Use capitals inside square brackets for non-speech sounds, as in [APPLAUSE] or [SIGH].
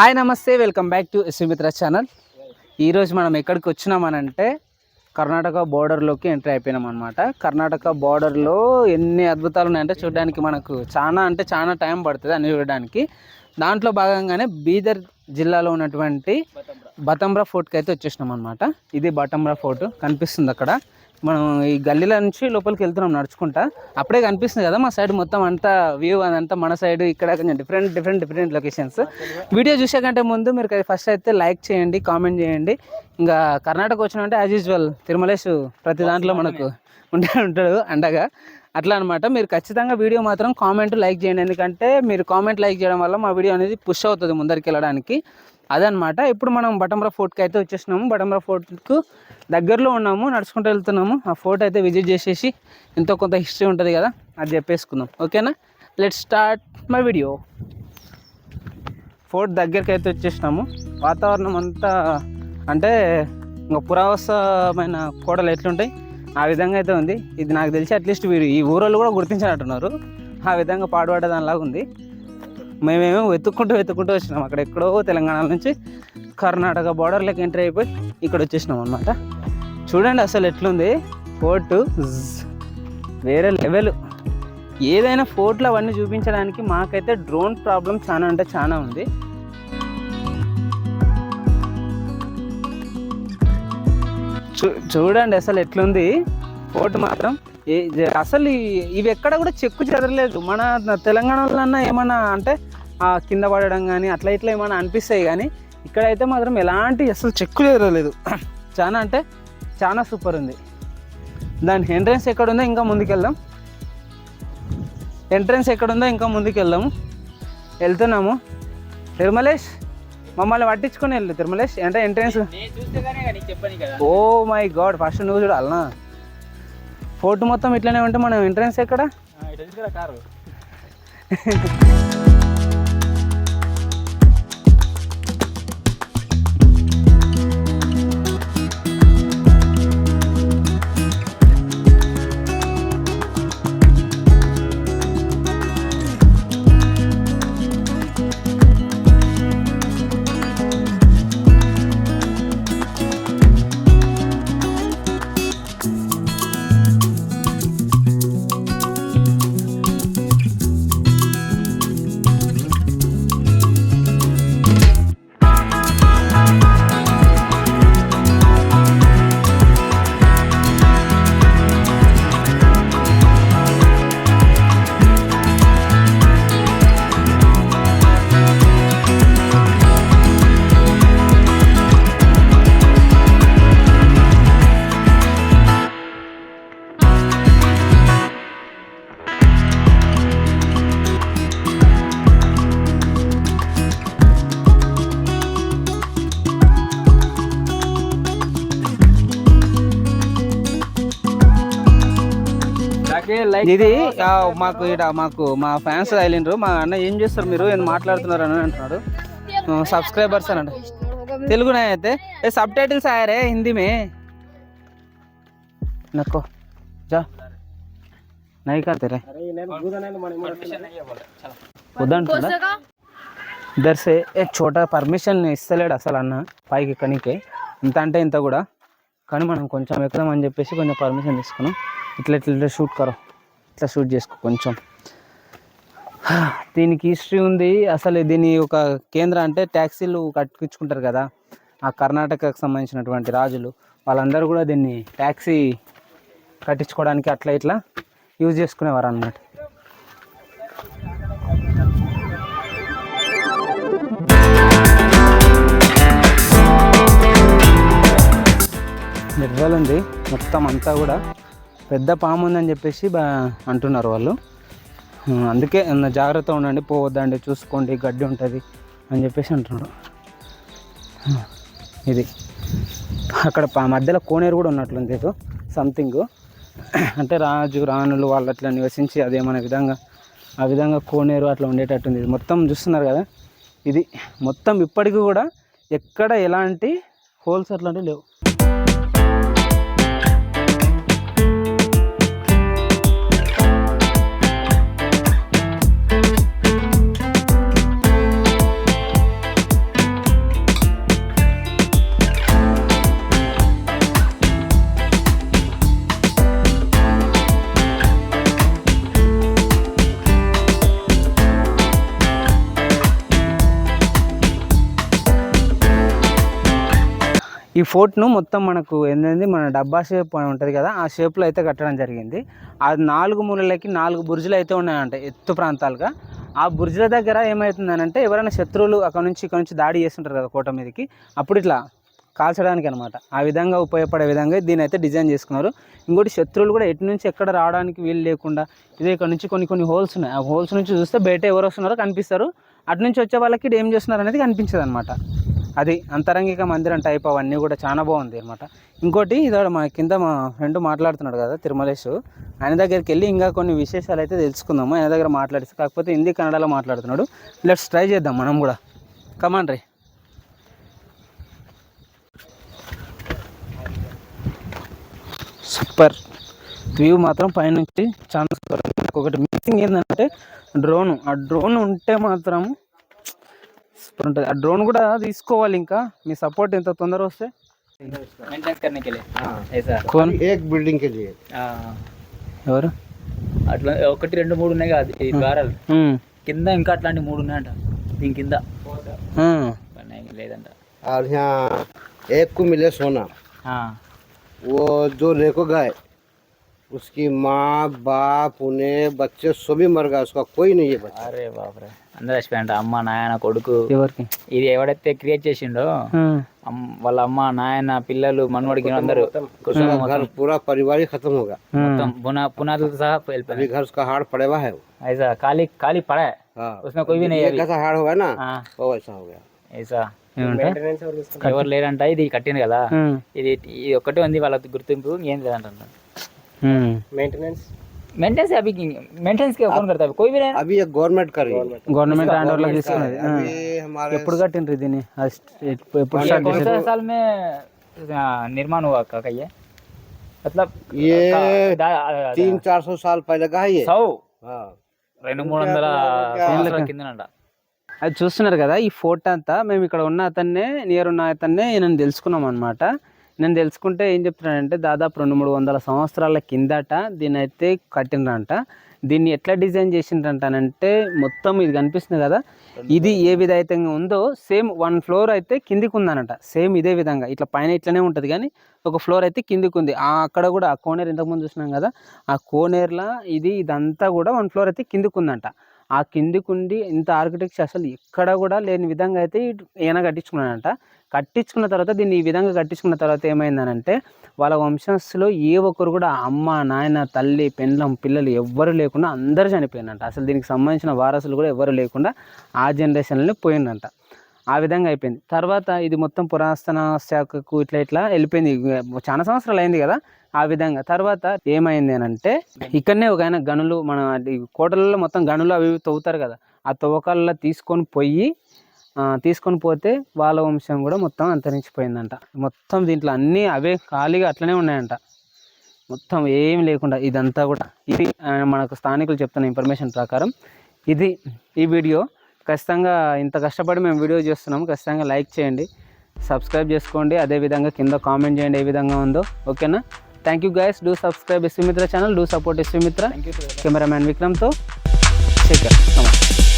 Hi నమస్తే welcome back to Sumitra channel. ఈరోజు మనం ఎక్కడికి వచ్చినామనంటే కర్ణాటక బోర్డర్లోకి ఎంట్రీ అయిపోయినాం అనమాట కర్ణాటక బోర్డర్లో ఎన్ని అద్భుతాలు ఉన్నాయంటే చూడడానికి మనకు చాలా అంటే చాలా టైం పడుతుంది అన్ని చూడడానికి. దాంట్లో భాగంగానే బీదర్ జిల్లాలో ఉన్నటువంటి బతంబ్రా ఫోర్ట్కి అయితే వచ్చేసినాం అనమాట ఇది బతంబ్రా ఫోర్ట్ కనిపిస్తుంది అక్కడ. మనం ఈ గల్లీల నుంచి లోపలికి వెళ్తున్నాం నడుచుకుంటా. అప్పుడే కనిపిస్తుంది కదా మా సైడ్ మొత్తం అంతా వ్యూ అదంతా మన సైడ్ ఇక్కడ కొంచెం different different different locations video చూసే కంటే ముందు మీరు ఫస్ట్ అయితే లైక్ చేయండి కామెంట్ చేయండి. ఇంకా కర్ణాటక వచ్చినామంటే యాజ్ యూజువల్ తిరుమలేష్ ప్రతి దాంట్లో మనకు ఉంటే ఉంటాడు అండగా. అట్లా అనమాట మీరు ఖచ్చితంగా వీడియో మాత్రం కామెంట్ లైక్ చేయండి. ఎందుకంటే మీరు కామెంట్ లైక్ చేయడం వల్ల మా వీడియో అనేది పుష్ అవుతుంది ముందరికి వెళ్ళడానికి. అదనమాట. ఇప్పుడు మనం బటంబ్రా ఫోర్ట్కి అయితే వచ్చేసినాము. బటంబ్రా ఫోర్ట్కు దగ్గరలో ఉన్నాము నడుచుకుంటూ వెళ్తున్నాము. ఆ ఫోర్ట్ అయితే విజిట్ చేసేసి ఎంతో కొంత హిస్టరీ ఉంటుంది కదా అది చెప్పేసుకుందాం. ఓకేనా? Let start my video fort దగ్గరికి అయితే వచ్చేసినాము. వాతావరణం అంతా అంటే ఇంకా పురావసమైన కోడలు ఎట్లుంటాయి? ఆ విధంగా అయితే ఉంది. ఇది నాకు తెలిసి అట్లీస్ట్ వీరు ఈ ఊరోళ్ళు కూడా గుర్తించినట్టున్నారు. ఆ విధంగా పాడుపడే దానిలాగా ఉంది. మేమేమో వెతుక్కుంటూ వెతుక్కుంటూ వచ్చినాం. అక్కడ ఎక్కడో తెలంగాణ నుంచి కర్ణాటక బార్డర్లోకి ఎంట్రీ అయిపోయి ఇక్కడ వచ్చేసినాం అనమాట చూడండి అసలు ఎట్లుంది. ఫోర్టు వేరే లెవెల్ ఏదైనా ఫోర్ట్లు అవన్నీ చూపించడానికి మాకైతే డ్రోన్ ప్రాబ్లం చాలా అంటే చాలా ఉంది. చూ చూడండి అసలు ఎట్లుంది. ఫోర్ట్ మాత్రం అసలు ఇవి ఎక్కడ కూడా చెక్కు చెదరలేదు. మన తెలంగాణలో అన్నా ఏమన్నా అంటే కింద పడడం కానీ అట్లా ఇట్లా ఏమన్నా అనిపిస్తాయి కానీ ఇక్కడైతే మాత్రం ఎలాంటి అసలు చెక్కు చెదరలేదు [CLEARS THROAT] చాలా అంటే చాలా సూపర్ ఉంది. దాని ఎంట్రన్స్ ఎక్కడ ఉందో ఇంకా ముందుకెళ్దాం. ఎంట్రన్స్ ఎక్కడ ఉందో ఇంకా ముందుకు వెళ్దాము వెళ్తున్నాము. తిరుమలేష్ మమ్మల్ని పట్టించుకొని వెళ్ళు తిరుమలేష్. అంటే entrance oh my god first నువ్వు చూడాలనా ఫోటో మొత్తం ఇట్లనే ఉంటే మనం ఎంట్రన్స్ ఎక్కడ? కారు. [LAUGHS] ఇది oh, మాకు ఇక్కడ మాకు మా ఫ్యాన్స్ తగిలిండ్రు మా అన్న ఏం చేస్తారు మీరు? ఏం మాట్లాడుతున్నారు అని అంటున్నాడు. సబ్స్క్రైబర్స్ అని అంటే తెలుగునే అయితే. Sub titles ఆయరే హిందీమే. నక్కో జా. నై కడతారే చోట పర్మిషన్ ఇస్తలేడు అసలు అన్న. పైకి కనికే ఇంత అంటే ఇంత కూడా. కానీ మనం కొంచెం ఎక్కుదామని చెప్పేసి కొంచెం పర్మిషన్ తీసుకున్నాం. ఇట్లా ఇట్లా షూట్ కరో. ఇట్లా షూట్ చేసుకో కొంచెం. దీనికి హిస్టరీ ఉంది. అసలు దీని ఒక కేంద్ర అంటే ట్యాక్సీలు కట్టించుకుంటారు కదా. ఆ కర్ణాటకకు సంబంధించినటువంటి రాజులు వాళ్ళందరూ కూడా దీన్ని ట్యాక్సీ కట్టించుకోవడానికి అట్లా ఇట్లా యూజ్ చేసుకునేవారు అన్నమాట నిర్వల్ ఉంది. మొత్తం అంతా కూడా పెద్ద పాము ఉందని చెప్పేసి బా అంటున్నారు వాళ్ళు. అందుకే జాగ్రత్త ఉండండి పోవద్దండి చూసుకోండి గడ్డి ఉంటుంది అని చెప్పేసి అంటున్నారు. ఇది. అక్కడ పా- మధ్యలో కోనేరు కూడా ఉన్నట్లుంది ఏదో సంథింగ్ అంటే రాజు రాణులు వాళ్ళు అట్లా నివసించి అదేమనే విధంగా ఆ విధంగా కోనేరు అట్లా ఉండేటట్టుంది. ఇది మొత్తం చూస్తున్నారు కదా? ఇది మొత్తం ఇప్పటికీ కూడా ఎక్కడ ఎలాంటి హోల్స్ అట్లాంటివి లేవు. ఈ ఫోర్ట్ను మొత్తం మనకు ఏంటంటే మన డబ్బా షేప్ అని ఉంటుంది కదా ఆ షేప్లో అయితే కట్టడం జరిగింది. ఆ నాలుగు మూలలకి నాలుగు బుర్జులు అయితే ఉన్నాయంట ఎత్తు ప్రాంతాలుగా. ఆ బుర్జుల దగ్గర ఏమవుతుందనంటే ఎవరైనా శత్రువులు అక్కడ నుంచి ఇక్కడ నుంచి దాడి చేస్తుంటారు కదా కోట మీదకి అప్పుడు ఇట్లా కాల్చడానికి అనమాట ఆ విధంగా ఉపయోగపడే విధంగా దీని అయితే డిజైన్ చేసుకున్నారు. ఇంకోటి శత్రువులు కూడా ఎటు నుంచి ఎక్కడ రావడానికి వీలు లేకుండా ఇదే ఇక్కడ నుంచి కొన్ని కొన్ని హోల్స్ ఉన్నాయి. ఆ హోల్స్ నుంచి చూస్తే బయట ఎవరు వస్తున్నారో కనిపిస్తారు. అటు నుంచి వచ్చే వాళ్ళకి ఏం చేస్తున్నారు అనేది కనిపించదు అనమాట అది అంతరంగిక మందిరం టైప్ అవన్నీ కూడా చాలా బాగుంది అనమాట ఇంకోటి ఇదో మా కింద మా ఫ్రెండ్ మాట్లాడుతున్నాడు కదా తిరుమలేష్ ఆయన దగ్గరికి వెళ్ళి ఇంకా కొన్ని విశేషాలు అయితే తెలుసుకుందాము. ఆయన దగ్గర మాట్లాడిస్తే. కాకపోతే హిందీ కన్నడలో మాట్లాడుతున్నాడు. లెట్స్ ట్రై చేద్దాం మనం కూడా. కమాన్ రే. సూపర్ వ్యూ మాత్రం పైనుంచి చాలా సూపర్ ఒకటి మిస్సింగ్ ఏంటంటే డ్రోన్ ఆ డ్రోన్ ఉంటే మాత్రం సూపర్ ఉంటుంది ఆ డ్రోన్ కూడా తీసుకోవాలి ఇంకా మీ సపోర్ట్ ఎంత తొందర వస్తే मेंटेन करने के लिए ऐसा కోన్ एक बिल्डिंग के लिए ఆ, ఎవరు అట్లా ఒకటి రెండు మూడు ఉన్నాయి కదా ఈ ద్వారాలు ఉమ్, కింద ఇంకా అట్లాంటి మూడు ఉన్నాయంట దీని కింద ఉమ్, ఉన్నాయి, లేదంట और यहाँ एक को मिले सोना ఆ, वो जो लेको गए उसकी माँ बाप उन्हें बच्चे सभी मर गए उसका कोई नहीं है बच्चा అరే బాపరే అందరు చచ్చిపోయారంట అమ్మ నాయన కొడుకు ఎవరికి ఇది ఎవడైతే క్రియేట్ చేసిండో ఉమ్, అమ్- వాళ్ళ అమ్మ నాయన పిల్లలు మనవడికి అందరూ उसका घर पूरा परिवार ही खत्म होगा ఉమ్, మొత్తం పునా పునాదులతో సహా వెళ్ళిపోయినాయి अभी घर उसका हाड़ पड़े हुआ है वो ऐसा खाली खाली पड़ा है हाँ उसमें कोई भी नहीं है ये अभी कैसा हाड़ होगा ना हाँ, वो वैसा हो गया ऐसा ఏమంటే ఎవరు లేరంట ఇది కట్టింది కదా ఉమ్, ఇది ఇది ఒక్కటే ఉంది వాళ్ళ గుర్తింపు ఏం లేదంట ఉమ్. मेंटेनेंस मेंटेनेंस अभी मेंटेनेंस क्या कौन करता है कोई भी नहीं अभी ये गवर्नमेंट कर रही है గవర్నమెంట్ హ్యాండ్ ఓవర్లో తీసుకున్నది ఆ. अभी हमारे ఎప్పుడు కట్టిండ్రు దీన్ని అది ఎప్పుడు ఎప్పుడు ये స్టార్ట్ कौन చేశారు सा साल में आ, निर्माण हुआ का का ये मतलब ये दा- आ- तीन चार सौ साल पहले का है ये सौ हाँ రెండు మూడు వందల సంవత్సరాల కిందనంట అది చూస్తున్నారు కదా ఈ ఫోటో అంతా మేము ఇక్కడ ఉన్న అతన్నే నియర్ ఉన్న అతన్నే నేను తెలుసుకున్నాం అనమాట నేను తెలుసుకుంటే ఏం చెప్తున్నానంటే దాదాపు రెండు మూడు వందల సంవత్సరాల కిందట దీన్ని అయితే కట్టినరంట దీన్ని ఎట్లా డిజైన్ చేసిండ్రంటానంటే మొత్తం ఇది కనిపిస్తుంది కదా. ఇది ఏ విధంగా ఉందో సేమ్ వన్ ఫ్లోర్ అయితే కిందికి ఉందనట సేమ్ ఇదే విధంగా. ఇట్లా పైన ఇట్లనే ఉంటుంది కానీ ఒక ఫ్లోర్ అయితే కిందికి ఉంది ఆ అక్కడ కూడా ఆ కోనేరు ఇంతకుముందు చూసినాం కదా. ఆ కోనేరులా ఇది ఇదంతా కూడా వన్ ఫ్లోర్ అయితే కిందికి ఉందంట ఆ కిందికి ఉండి ఇంత ఆర్కిటెక్చర్ అసలు ఎక్కడ కూడా లేని విధంగా అయితే ఈయన కట్టించుకున్నాడంట. కట్టించుకున్న తర్వాత దీన్ని ఈ విధంగా కట్టించుకున్న తర్వాత ఏమైందనంటే వాళ్ళ వంశస్థులో ఏ ఒక్కరు కూడా అమ్మ నాయన తల్లి పెండ్లం పిల్లలు ఎవ్వరు లేకుండా అందరూ చనిపోయిందంట అసలు దీనికి సంబంధించిన వారసులు కూడా ఎవరు లేకుండా ఆ జనరేషన్లో పోయిందంట. ఆ విధంగా అయిపోయింది. తర్వాత ఇది మొత్తం పురాతన శాఖకు ఇట్లా ఇట్లా వెళ్ళిపోయింది. చాలా సంవత్సరాలు అయింది కదా ఆ విధంగా. తర్వాత ఏమైంది అని అంటే ఇక్కడనే ఒక ఆయన గనులు మన కోటలలో మొత్తం గనులు అవి తవ్వుతారు కదా ఆ తవ్వకాలలో తీసుకొని పోయి తీసుకొని పోతే వాళ్ళ వంశం కూడా మొత్తం అంతరించిపోయిందంట. మొత్తం దీంట్లో అన్నీ అవే ఖాళీగా అట్లనే ఉన్నాయంట. మొత్తం ఏం లేకుండా ఇదంతా కూడా. ఇది మనకు స్థానికులు చెప్తున్న ఇన్ఫర్మేషన్ ప్రకారం ఇది ఈ వీడియో. ఖచ్చితంగా ఇంత కష్టపడి మేము వీడియో చేస్తున్నాము. ఖచ్చితంగా లైక్ చేయండి. సబ్స్క్రైబ్ చేసుకోండి. అదేవిధంగా కింద కామెంట్ చేయండి ఏ విధంగా ఉందో. ఓకేనా? Thank you guys do subscribe S V Mitra channel do support S V Mitra cameraman విక్రమ్తో Shekhar నమస్తే